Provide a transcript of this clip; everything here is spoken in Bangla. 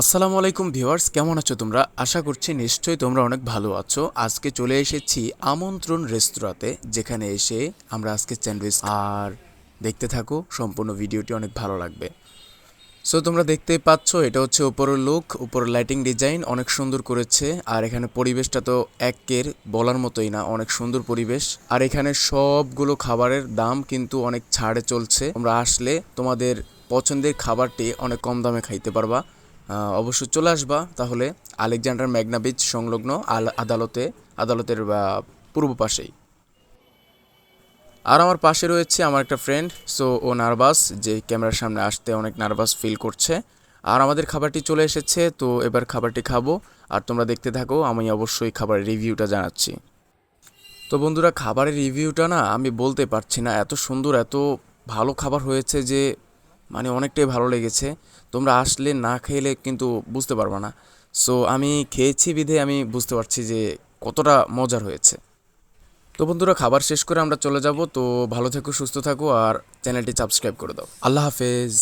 আসসালামু আলাইকুম ভিউয়ার্স, কেমন আছো তোমরা? আশা করছি নিশ্চয়ই তোমরা অনেক ভালো আছো। আজকে চলে এসেছি আমন্ত্রণ রেস্তোরাঁতে, যেখানে এসে আমরা আজকে স্যান্ডউইচ আর দেখতে থাকো, সম্পূর্ণ ভিডিওটি অনেক ভালো লাগবে। সো তোমরা দেখতেই পাচ্ছ, এটা হচ্ছে উপরের লুক উপরের লাইটিং ডিজাইন অনেক সুন্দর করেছে। আর এখানে পরিবেশটা তো একের, বলার মতোই না, অনেক সুন্দর পরিবেশ। আর এখানে সবগুলো খাবারের দাম কিন্তু অনেক ছাড়ে চলছে। তোমরা আসলে তোমাদের পছন্দের খাবারটি অনেক কম দামে খাইতে পারবা। আহ, অবশ্যই চলে আসবা। তাহলে আলেকজান্ডার ম্যাগনা বিচ সংলগ্ন আদালতে আদালতের পূর্ব পাশেই। আর আমার পাশে রয়েছে আমার একটা ফ্রেন্ড সো ও নার্ভাস যে ক্যামেরার সামনে আসতে অনেক নার্ভাস ফিল করছে। আর আমাদের খাবারটি চলে এসেছে তো এবার খাবারটি খাব। আর তোমরা দেখতে থাকো আমি অবশ্যই খাবারের রিভিউটা জানাচ্ছি। তো বন্ধুরা খাবারের রিভিউটা না আমি বলতে পারছি না এত সুন্দর এত ভালো খাবার হয়েছে যে মানে অনেকটাই ভালো লেগেছে। তোমরা আসলে না খেলে কিন্তু বুঝতে পারবে না। সো আমি খেয়েছি বিধে আমি বুঝতে পারছি যে কতটা মজার হয়েছে। তো বন্ধুরা, খাবার শেষ করে আমরা চলে যাব। তো ভালো থেকো, সুস্থ থাকো আর চ্যানেলটি সাবস্ক্রাইব করে দাও। আল্লাহ হাফেজ।